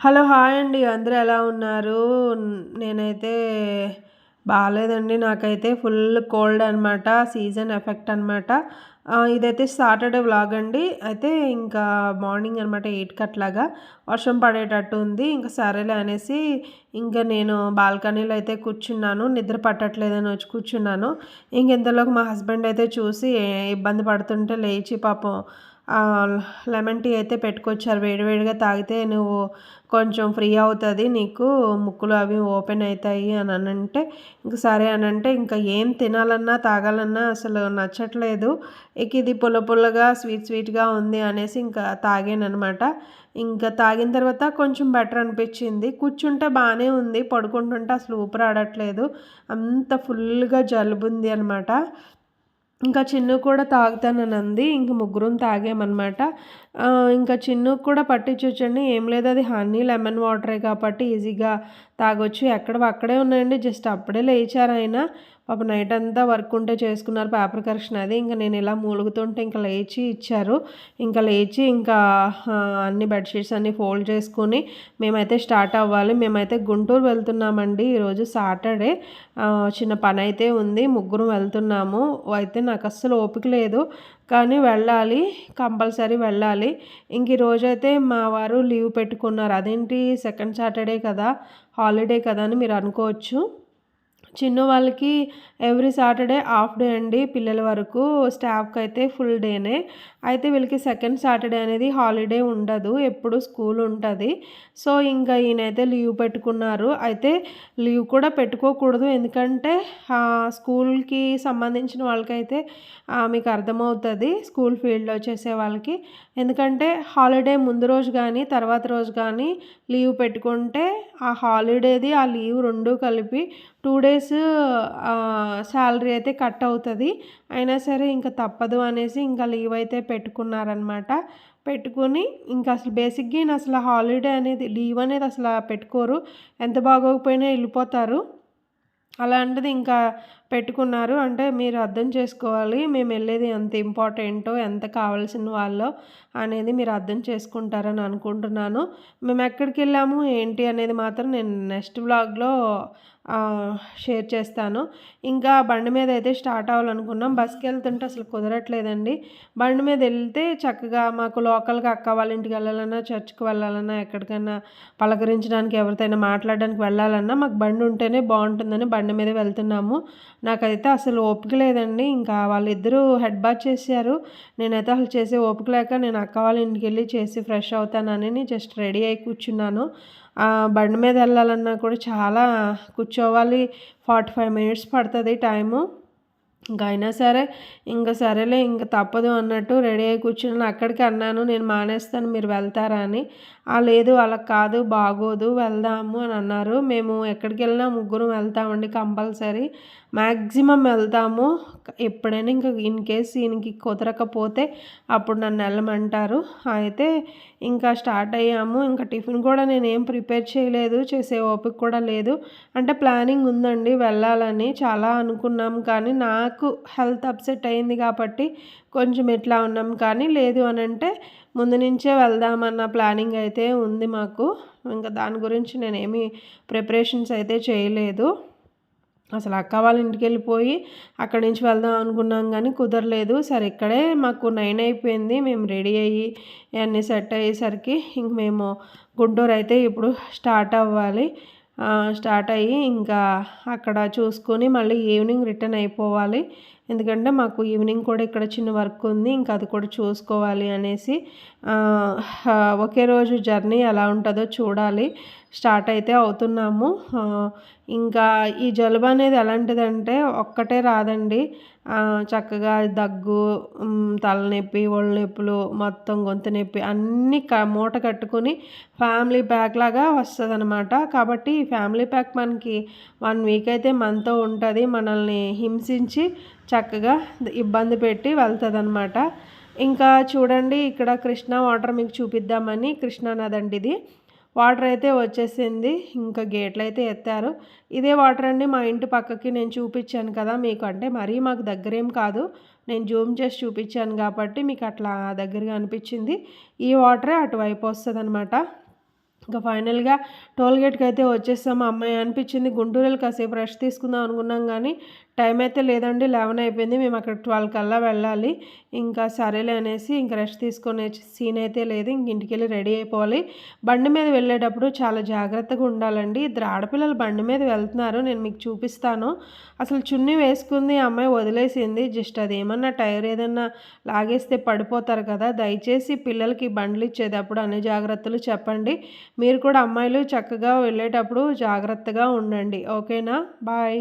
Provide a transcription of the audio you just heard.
Hello hi అండి. అందరూ ఎలా ఉన్నారు? నేనైతే బాగాలేదండి. నాకైతే ఫుల్ కోల్డ్ అనమాట సీజన్ ఎఫెక్ట్ అనమాట ఇదైతే సాటర్డే వ్లాగ్ అండి. అయితే ఇంకా మార్నింగ్ అనమాట ఎయిట్కి అట్లాగా వర్షం పడేటట్టు ఉంది. ఇంకా సరేలే అనేసి ఇంకా నేను బాల్కనీలో అయితే కూర్చున్నాను. నిద్ర పట్టట్లేదని వచ్చి కూర్చున్నాను. ఇంకెంతలోకి మా హస్బెండ్ అయితే చూసి ఇబ్బంది పడుతుంటే లేచి పాపం లెమన్ టీ అయితే పెట్టుకొచ్చారు. వేడివేడిగా తాగితే నువ్వు కొంచెం ఫ్రీ అవుతుంది నీకు ముక్కులు అవి ఓపెన్ అవుతాయి అని అనంటే ఇంక సరే అని అంటే ఇంకా ఏం తినాలన్నా తాగాలన్నా అసలు నచ్చట్లేదు. ఇక ఇది పుల్ల పుల్లగా స్వీట్ స్వీట్గా ఉంది అనేసి ఇంకా తాగానమాట ఇంకా తాగిన తర్వాత కొంచెం బెటర్ అనిపించింది. కూర్చుంటే బాగానే ఉంది పడుకుంటుంటే అసలు ఊపిరాడట్లేదు అంత ఫుల్గా జలుబు ఉంది అనమాట ఇంకా చిన్ను కూడా తాగుతానని అంది ఇంక ముగ్గురం తాగామన్నమాట. ఇంకా చిన్ను కూడా పట్టించొచ్చండి. ఏం లేదు అది హనీ లెమన్ వాటరే కాబట్టి ఈజీగా తాగొచ్చు. ఎక్కడ అక్కడే ఉన్నాయండి. జస్ట్ అప్పుడే లేచారు ఆయన పాప నైట్ అంతా వర్క్ ఉంటే చేసుకున్నారు పేపర్ కరెక్షన్ అది. ఇంకా నేను ఇలా మూలుగుతుంటే ఇంకా లేచి ఇచ్చారు. ఇంకా లేచి ఇంకా అన్ని బెడ్షీట్స్ అన్నీ ఫోల్డ్ చేసుకుని మేమైతే స్టార్ట్ అవ్వాలి. మేమైతే గుంటూరు వెళ్తున్నామండి ఈరోజు సాటర్డే. చిన్న పని అయితే ఉంది. ముగ్గురు వెళ్తున్నాము. అయితే నాకు అస్సలు ఓపిక లేదు. కానీ వెళ్ళాలి. కంపల్సరీ వెళ్ళాలి. ఇంక ఈరోజైతే మా వారు లీవ్ పెట్టుకున్నారు. అదేంటి? సెకండ్ సాటర్డే కదా. హాలిడే కదా అని మీరు అనుకోవచ్చు. చిన్న వాళ్ళకి ఎవ్రీ సాటర్డే హాఫ్ డే అండి పిల్లల వరకు స్టాఫ్కి అయితే ఫుల్ డేనే. అయితే వీళ్ళకి సెకండ్ సాటర్డే అనేది హాలిడే ఉండదు ఎప్పుడు స్కూల్ ఉంటుంది. సో ఇంకా ఈయనైతే లీవ్ పెట్టుకున్నారు. అయితే లీవ్ కూడా పెట్టుకోకూడదు ఎందుకంటే స్కూల్కి సంబంధించిన వాళ్ళకైతే మీకు అర్థమవుతుంది స్కూల్ ఫీల్డ్లో చేసే వాళ్ళకి. ఎందుకంటే హాలిడే ముందు రోజు కానీ తర్వాత రోజు కానీ లీవ్ పెట్టుకుంటే ఆ హాలిడేది ఆ లీవ్ రెండు కలిపి టూ డేస్ శాలరీ అయితే కట్ అవుతుంది. అయినా సరే ఇంకా తప్పదు అనేసి ఇంకా లీవ్ అయితే పెట్టుకున్నారనమాట పెట్టుకొని ఇంకా అసలు బేసిక్గా అసలు హాలిడే అనేది లీవ్ అనేది అసలు పెట్టుకోరు. ఎంత బాగోకపోయినా వెళ్ళిపోతారు. అలాంటిది ఇంకా పెట్టుకున్నారు. అంటే మీరు అర్థం చేసుకోవాలి మేము వెళ్ళేది ఎంత ఇంపార్టెంటో ఎంత కావాల్సిన వాళ్ళో అనేది మీరు అర్థం చేసుకుంటారని అనుకుంటున్నాను. మేము ఎక్కడికి వెళ్ళాము ఏంటి అనేది మాత్రం నేను నెక్స్ట్ బ్లాగ్లో షేర్ చేస్తాను. ఇంకా బండి మీద అయితే స్టార్ట్ అవ్వాలనుకున్నాం. బస్కి వెళ్తుంటే అసలు కుదరట్లేదండి. బండి మీద వెళ్తే చక్కగా మాకు లోకల్గా అక్క వాళ్ళ ఇంటికి వెళ్ళాలన్నా చర్చ్కి వెళ్ళాలన్నా ఎక్కడికైనా పలకరించడానికి ఎవరితోనైనా మాట్లాడడానికి వెళ్ళాలన్నా మాకు బండి ఉంటేనే బాగుంటుందని బండి మీద వెళ్తున్నాము. నాకైతే అసలు ఓపిక లేదండి. ఇంకా వాళ్ళిద్దరూ హెడ్ బాత్ చేశారు. నేనైతే అసలు చేసే ఓపిక లేక నేను అక్క వాళ్ళ ఇంటికి వెళ్ళి చేసి ఫ్రెష్ అవుతానని జస్ట్ రెడీ అయి కూర్చున్నాను. బండి మీద వెళ్ళాలన్నా కూడా చాలా కూర్చోవాలి. ఫార్టీ ఫైవ్ మినిట్స్ పడుతుంది టైము. ఇంకా అయినా సరే ఇంకా సరేలే ఇంకా తప్పదు అన్నట్టు రెడీ అయి కూర్చుని అక్కడికి అన్నాను నేను మానేస్తాను మీరు వెళ్తారా అని. లేదు అలా కాదు బాగోదు వెళ్దాము అని అన్నారు. మేము ఎక్కడికి వెళ్ళినా ముగ్గురు వెళ్తామండి కంపల్సరీ. మ్యాక్సిమం వెళ్తాము. ఎప్పుడైనా ఇంకా ఇన్ కేస్ ఈయనకి కుదరకపోతే అప్పుడు నన్ను వెళ్ళమంటారు. అయితే ఇంకా స్టార్ట్ అయ్యాము. ఇంకా టిఫిన్ కూడా నేను ఏం ప్రిపేర్ చేయలేదు చేసే ఓపిక కూడా లేదు. అంటే ప్లానింగ్ ఉందండి వెళ్ళాలని చాలా అనుకున్నాం. కానీ నాకు నాకు హెల్త్ అప్సెట్ అయింది కాబట్టి కొంచెం ఎట్లా ఉన్నాం కానీ లేదు అని అంటే ముందు నుంచే వెళ్దామన్న ప్లానింగ్ అయితే ఉంది మాకు. ఇంకా దాని గురించి నేనేమి ప్రిపరేషన్స్ అయితే చేయలేదు. అసలు అక్క వాళ్ళ ఇంటికి వెళ్ళిపోయి అక్కడి నుంచి వెళ్దాం అనుకున్నాం కానీ కుదరలేదు. సరే ఇక్కడే మాకు నైన్ అయిపోయింది. మేము రెడీ అయ్యి అన్నీ సెట్ అయ్యేసరికి ఇంక మేము గుంటూరు అయితే ఇప్పుడు స్టార్ట్ అవ్వాలి. స్టార్ట్ అయ్యి ఇంకా అక్కడ చూసుకొని మళ్ళీ ఈవినింగ్ రిటర్న్ అయిపోవాలి. ఎందుకంటే మాకు ఈవినింగ్ కూడా ఇక్కడ చిన్న వర్క్ ఉంది ఇంకా అది కూడా చూసుకోవాలి అనేసి ఒకే రోజు జర్నీ ఎలా ఉంటుందో చూడాలి. స్టార్ట్ అయితే అవుతున్నాము. ఇంకా ఈ జలుబు అనేది ఎలాంటిదంటే ఒక్కటే రాదండి. చక్కగా దగ్గు తలనొప్పి ఒళ్ళు నొప్పులు మొత్తం గొంతు నొప్పి అన్నీ క మూట కట్టుకొని ఫ్యామిలీ ప్యాక్ లాగా వస్తుంది అనమాట కాబట్టి ఫ్యామిలీ ప్యాక్ మనకి వన్ వీక్ అయితే మనతో ఉంటుంది. మనల్ని హింసించి చక్కగా ఇబ్బంది పెట్టి వెళ్తుంది అనమాట ఇంకా చూడండి ఇక్కడ కృష్ణా వాటర్ మీకు చూపిద్దామని కృష్ణానదండి ఇది వాటర్ అయితే వచ్చేసింది ఇంకా గేట్లు అయితే ఎత్తారు. ఇదే వాటర్ అండి మా ఇంటి పక్కకి నేను చూపించాను కదా మీకు. అంటే మరీ మాకు దగ్గరేం కాదు నేను జూమ్ చేసి చూపించాను కాబట్టి మీకు అట్లా దగ్గరగా అనిపించింది. ఈ వాటరే అటువైపు వస్తుంది అనమాట ఇంకా ఫైనల్గా టోల్గేట్కి అయితే వచ్చేసాము అమ్మాయి అనిపించింది గుంటూరులో కాసేపు రెస్ట్ తీసుకుందాం అనుకున్నాం కానీ టైం అయితే లేదండి లెవెన్ అయిపోయింది. మేము అక్కడ ట్వెల్వ్ కల్లా వెళ్ళాలి. ఇంకా సరేలే అనేసి ఇంకా రెస్ట్ తీసుకునే సీన్ అయితే లేదు. ఇంక ఇంటికి వెళ్ళి రెడీ అయిపోవాలి. బండి మీద వెళ్ళేటప్పుడు చాలా జాగ్రత్తగా ఉండాలండి. ఇద్దరు ఆడపిల్లలు బండి మీద వెళ్తున్నారు. నేను మీకు చూపిస్తాను. అసలు చున్నీ వేసుకుంది అమ్మాయి వదిలేసింది. జస్ట్ అది ఏమన్నా టైర్ ఏదన్నా లాగేస్తే పడిపోతారు కదా. దయచేసి పిల్లలకి బండ్లు ఇచ్చేటప్పుడు అన్ని జాగ్రత్తలు చెప్పండి. మీరు కూడా అమ్మాయిలు చక్కగా వెళ్ళేటప్పుడు జాగ్రత్తగా ఉండండి. ఓకేనా? బాయ్.